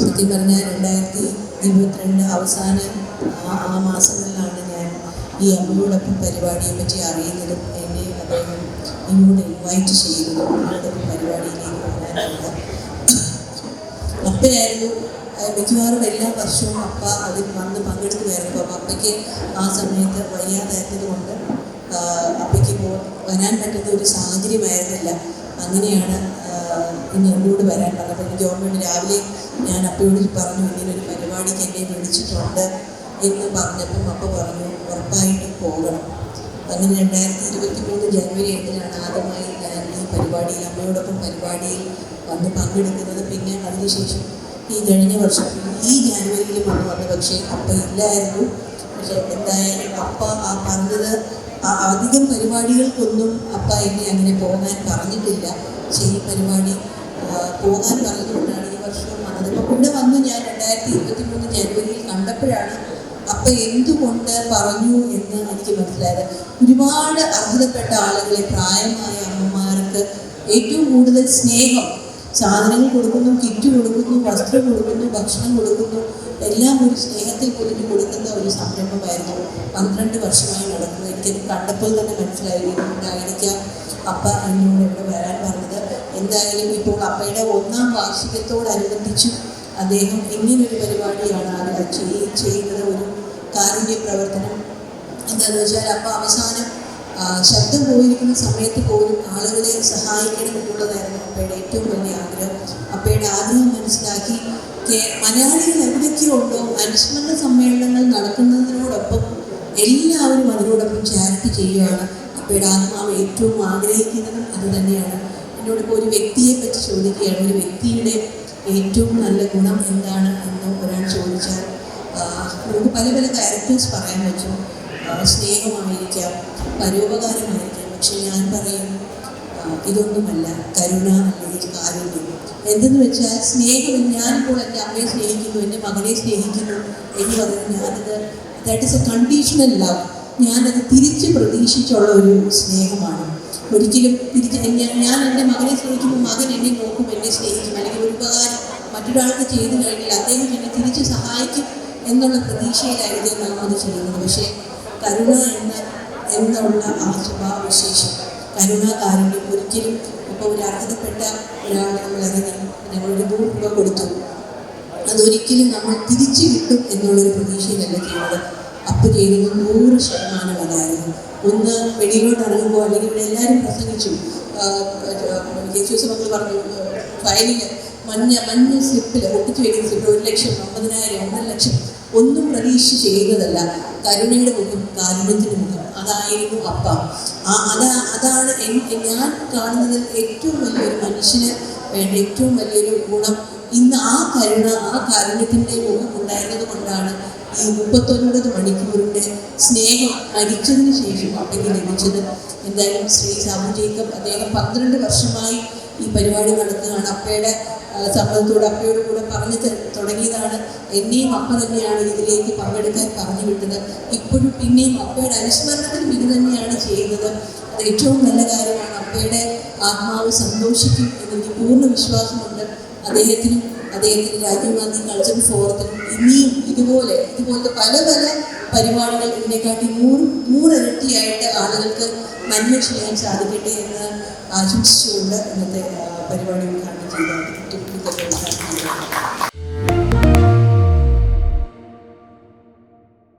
സത്യം പറഞ്ഞാൽ രണ്ടായിരത്തി ഇരുപത്തിരണ്ട് അവസാന ആ മാസങ്ങളിലാണ് ഞാൻ ഈ അമ്മയോടൊപ്പം പരിപാടിയെ പറ്റി അറിയുന്നതും എന്നെ അദ്ദേഹം ഇങ്ങോട്ട് ഇൻവൈറ്റ് ചെയ്യുന്നതും അമ്മയോടൊപ്പം പരിപാടിയിലേക്ക് വരാനുള്ളത് അപ്പയായിരുന്നു മിക്കവാറും എല്ലാ വർഷവും അപ്പ അതിൽ വന്ന് പങ്കെടുത്തു വരുമ്പോൾ അപ്പം അപ്പയ്ക്ക് ആ സമയത്ത് വയ്യാതായിരുന്നത് കൊണ്ട് അപ്പയ്ക്ക് പോ വരാൻ പറ്റുന്ന ഒരു സാഹചര്യമായിരുന്നില്ല. അങ്ങനെയാണ് ആ, ഇന്ന് എന്നോട് വരാൻ പറഞ്ഞത് എനിക്ക് ഓർമ്മയുണ്ട് രാവിലെ ഞാൻ അപ്പയോട് പറഞ്ഞു ഇങ്ങനൊരു പരിപാടിക്ക് എന്നെ വിളിച്ചിട്ടുണ്ട് എന്ന് പറഞ്ഞപ്പം അപ്പ പറഞ്ഞു ഉറപ്പായിട്ടും പോകണം. അങ്ങനെ രണ്ടായിരത്തി ഇരുപത്തി മൂന്ന് ജനുവരി എട്ടിനാണ് ആദ്യമായി ഞാൻ ഈ പരിപാടിയിൽ അമ്മയോടൊപ്പം പരിപാടിയിൽ വന്ന് പങ്കെടുക്കുന്നത്. പിന്നെ അതിനുശേഷം ഈ കഴിഞ്ഞ വർഷം ഈ ജനുവരിയിൽ വന്ന്. പക്ഷേ അപ്പ ഇല്ലായിരുന്നു. പക്ഷേ എന്തായാലും അപ്പ ആ പറഞ്ഞത് അധികം പരിപാടികൾക്കൊന്നും അപ്പ എന്നെ അങ്ങനെ പോകാൻ പറഞ്ഞിട്ടില്ല. ഈ പരിപാടി പോകാൻ പറഞ്ഞുകൊണ്ടാണ് ഈ വർഷം വന്നത്. അപ്പോൾ ഇവിടെ വന്ന് ഞാൻ രണ്ടായിരത്തി ഇരുപത്തി മൂന്ന് ജനുവരിയിൽ കണ്ടപ്പോഴാണ് അപ്പ എന്തുകൊണ്ട് പറഞ്ഞു എന്ന് എനിക്ക് മനസ്സിലായത്. ഒരുപാട് അർഹതപ്പെട്ട ആളുകളെ പ്രായമായ അമ്മമാർക്ക് ഏറ്റവും കൂടുതൽ സ്നേഹം സാധനങ്ങൾ കൊടുക്കുന്നു കിറ്റ് കൊടുക്കുന്നു വസ്ത്രം കൊടുക്കുന്നു ഭക്ഷണം കൊടുക്കുന്നു എല്ലാം ഒരു സ്നേഹത്തിൽ പൊതിഞ്ഞ് കൊടുക്കുന്ന ഒരു സംരംഭമായിരുന്നു. പന്ത്രണ്ട് വർഷമായി നടക്കുന്നത് എനിക്കത് കണ്ടപ്പോൾ തന്നെ മനസ്സിലായി. അപ്പ എന്നോട് ഇവിടെ വരാൻ പറഞ്ഞത്. എന്തായാലും ഇപ്പോൾ അപ്പയുടെ ഒന്നാം വാർഷികത്തോടനുബന്ധിച്ച് അദ്ദേഹം ഇങ്ങനൊരു പരിപാടിയാണ് ചെയ്യുന്നത്. ഒരു കാരുണ്യ പ്രവർത്തനം എന്താണെന്ന് വെച്ചാൽ അപ്പ അവസാനം ശബ്ദം പോയിരിക്കുന്ന സമയത്ത് പോലും ആളുകളെ സഹായിക്കണം എന്നുള്ളതായിരുന്നു അപ്പയുടെ ഏറ്റവും വലിയ ആഗ്രഹം. അപ്പയുടെ ആഗ്രഹം മനസ്സിലാക്കി മലയാളികൾ എവിടെയൊക്കെ ഉണ്ടോ അനുസ്മരണ സമ്മേളനങ്ങൾ നടക്കുന്നതിനോടൊപ്പം എല്ലാവരും അതിനോടൊപ്പം ചാരിറ്റി ചെയ്യുകയാണ് അപ്പയുടെ ആത്മാവ് ഏറ്റവും ആഗ്രഹിക്കുന്നതും അത് തന്നെയാണ് എന്നോടിപ്പോൾ ഒരു വ്യക്തിയെ പറ്റി ചോദിക്കുകയാണ്. ഒരു വ്യക്തിയുടെ ഏറ്റവും നല്ല ഗുണം എന്താണ് എന്ന് ഒരാൾ ചോദിച്ചാൽ നമുക്ക് പല പല ക്യാരക്ടേഴ്സ് പറയാൻ പറ്റും. സ്നേഹമായിരിക്കാം പരോപകാരമായിരിക്കാം. പക്ഷെ ഞാൻ പറയും ഇതൊന്നുമല്ല. കരുണ അല്ലെങ്കിൽ കാരുണ്യം എന്തെന്ന് വെച്ചാൽ സ്നേഹം ഞാനിപ്പോൾ എന്റെ അമ്മയെ സ്നേഹിക്കുന്നു എന്റെ മകനെ സ്നേഹിക്കുന്നു എന്ന് പറയുന്നത് ഞാനത് that is a conditional love ഞാനത് തിരിച്ച് പ്രതീക്ഷിച്ചുള്ള ഒരു സ്നേഹമാണ്. ഒരിക്കലും തിരിച്ച് ഞാൻ എന്റെ മകനെ സ്നേഹിക്കുമ്പോൾ മകൻ എന്നെ നോക്കും എന്നെ സ്നേഹിക്കും. അല്ലെങ്കിൽ ഒരു ഉപകാരം മറ്റൊരാൾക്ക് ചെയ്തു കഴിഞ്ഞാൽ അദ്ദേഹം എന്നെ തിരിച്ച് സഹായിക്കും എന്നുള്ള പ്രതീക്ഷയിലായിരിക്കും നാം അത് ചെയ്യുന്നത്. പക്ഷേ കരുണ എന്ന എന്നുള്ള ആ സ്വഭാവവിശേഷം കരുണാകാരുണ്യം ഒരിക്കലും ഇപ്പോൾ ഒരു അർഹതപ്പെട്ട ഒരാളെ നമ്മൾ നമ്മളൊരു നൂറ് രൂപ കൊടുത്തു അതൊരിക്കലും നമ്മൾ തിരിച്ചു കിട്ടും എന്നുള്ളൊരു പ്രതീക്ഷയിലല്ല ചെയ്യുന്നത്. അപ്പൊ ചെയ്തത് നൂറ് ശതമാനം അതായിരുന്നു. ഒന്ന് വെളിയിലോട്ട് ഇറങ്ങുമ്പോൾ അല്ലെങ്കിൽ ഇവിടെ എല്ലാവരും പ്രസംഗിച്ചു. യേശുസ് മക്കൾ പറഞ്ഞു ഫയലിൽ മഞ്ഞ മഞ്ഞ സ്ലിപ്പിൽ ഒട്ടിച്ചു വയ്ക്കുന്ന സ്ലിപ്പിൽ ഒരു ലക്ഷം അമ്പതിനായിരം ഒന്നര ലക്ഷം ഒന്നും പ്രതീക്ഷ ചെയ്യുന്നതല്ല കരുണയുടെ മുഖം കാരുണ്യത്തിന്റെ മുഖം. അതായിരുന്നു അപ്പ. ആ അതാ അതാണ് ഞാൻ കാണുന്നതിൽ ഏറ്റവും വലിയൊരു മനുഷ്യന് വേണ്ട ഏറ്റവും വലിയൊരു ഗുണം. ഇന്ന് ആ കരുണ ആ കാരുണ്യത്തിന്റെ മുഖം ഉണ്ടായിരുന്നത് കൊണ്ടാണ് ഈ മുപ്പത്തൊൻപത് മണിക്കൂറിന്റെ സ്നേഹം മരിച്ചതിന് ശേഷം അപ്പയ്ക്ക് ലഭിച്ചത്. എന്തായാലും ശ്രീ സാബു ജേക്കബ് അദ്ദേഹം പന്ത്രണ്ട് വർഷമായി ഈ പരിപാടി നടത്തുകയാണ്. അപ്പയുടെ സമ്മതത്തോട് അപ്പയോട് കൂടെ പറഞ്ഞു തുടങ്ങിയതാണ്. എന്നെയും അപ്പ തന്നെയാണ് ഇതിലേക്ക് പങ്കെടുക്കാൻ പറഞ്ഞു വിട്ടത്. ഇപ്പോഴും പിന്നെയും അപ്പയുടെ അനുസ്മരണത്തിനും ഇത് തന്നെയാണ് ചെയ്യുന്നത്. അത് ഏറ്റവും നല്ല കാര്യമാണ്. അപ്പയുടെ ആത്മാവ് സന്തോഷിക്കും എന്നെനിക്ക് പൂർണ വിശ്വാസമുണ്ട്. അദ്ദേഹത്തിനും അദ്ദേഹത്തിന്റെ രാജീവ് ഗാന്ധി കൾച്ചറൽ ഫോറത്തിനും ഇനിയും ഇതുപോലെ ഇതുപോലത്തെ പല പല പരിപാടികൾ ഇതിനെക്കാട്ടി നൂറ് നൂറിരട്ടിയായിട്ട് ആളുകൾക്ക് നന്മ ചെയ്യാൻ സാധിക്കട്ടെ എന്ന് ആശംസിച്ചുകൊണ്ട് ഇന്നത്തെ പരിപാടി